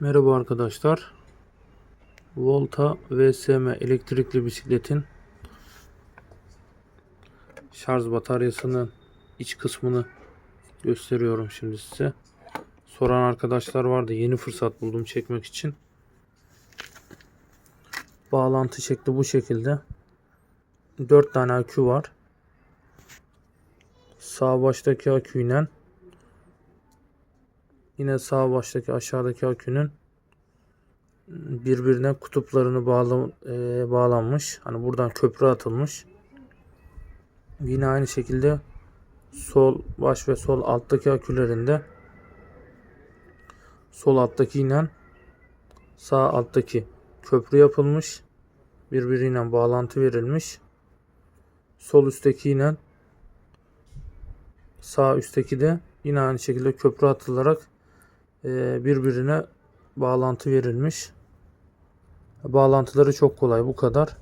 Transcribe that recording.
Merhaba arkadaşlar. Volta VSM elektrikli bisikletin şarj bataryasının iç kısmını gösteriyorum şimdi size. Soran arkadaşlar vardı. Yeni fırsat buldum çekmek için. Bağlantı şekli bu şekilde. 4 tane akü var. Sağ baştaki aküyle yine sağ baştaki aşağıdaki akünün birbirine kutuplarını bağla, e, bağlanmış. Hani buradan köprü atılmış. Yine aynı şekilde sol baş ve sol alttaki akülerinde sol alttaki ile sağ alttaki köprü yapılmış. Birbiriyle bağlantı verilmiş. Sol üstteki ile sağ üstteki de yine aynı şekilde köprü atılarak birbirine bağlantı verilmiş. Bağlantıları çok kolay bu kadar.